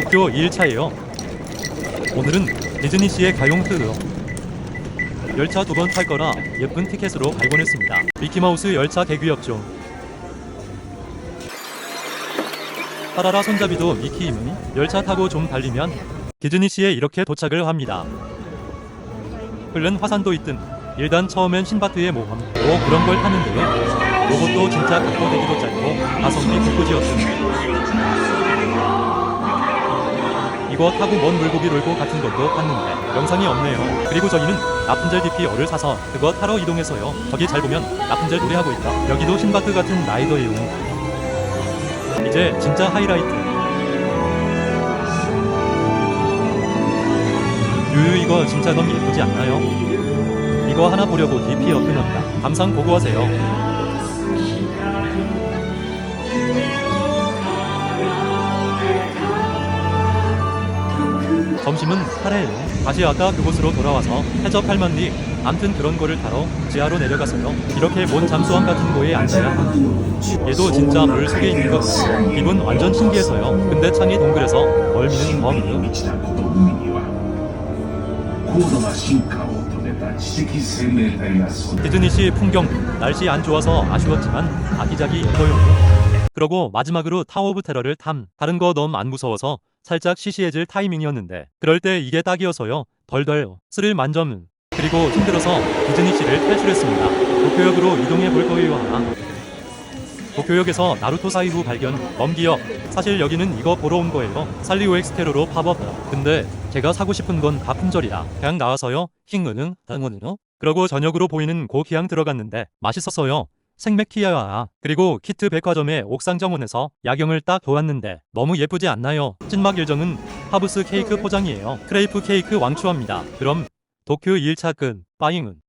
도쿄 2일차예요. 오늘은 디즈니시의 가용 투어. 열차 두 번 탈 거라 예쁜 티켓으로 발권했습니다. 미키마우스 열차 대기업죠. 하라라 손잡이도 미키이니 열차 타고 좀 달리면 디즈니시에 이렇게 도착을 합니다. 끓는 화산도 있든 일단 처음엔 신바트의 모험 뭐 그런 걸 타는데요. 로봇도 진짜 각보대기도 짧고 가성비 불꽃이었음. 이거 타고 먼 물고기 롤고 같은 것도 탔는데 영상이 없네요. 그리고 저희는 라푼젤 DP어를 사서 그거 타러 이동해서요. 저기 잘 보면 라푼젤 노래하고 있다. 여기도 신바트 같은 라이더예요. 이제 진짜 하이라이트. 유유 이거 진짜 너무 예쁘지 않나요? 이거 하나 보려고 DP어 끊었다. 감상 보고 하세요. 점심은 카레예요. 다시 아까 그곳으로 돌아와서 해적 할머니 암튼 그런 거를 타러 지하로 내려가서요. 이렇게 뭔 잠수함 같은 거에 앉아야 얘도 진짜 물 속에 있는 것 같고 기분 완전 신기해서요. 근데 창이 동그래서 얼미는 범 디즈니시 풍경 날씨 안 좋아서 아쉬웠지만 아기자기 이거요. 그러고 마지막으로 타워 오브 테러를 탐. 다른 거 너무 안 무서워서 살짝 시시해질 타이밍이었는데 그럴 때 이게 딱이어서요. 덜덜 스릴 만점. 그리고 힘들어서 디즈니시를 탈출했습니다. 도쿄역으로 이동해 볼 거예요 하나. 도쿄역에서 나루토 사이후 발견 넘기역 사실 여기는 이거 보러 온 거예요 살리오 엑스테로로 팝업 근데 제가 사고 싶은 건 다 품절이라 그냥 나와서요 킹은응 당은응 그러고 저녁으로 보이는 고기향 들어갔는데 맛있었어요 생맥키야와 그리고 키트 백화점의 옥상 정원에서 야경을 딱 보았는데 너무 예쁘지 않나요? 찐막 일정은 하부스 케이크 포장이에요. 크레이프 케이크 왕추합니다. 그럼 도쿄 1차 끝 빠잉은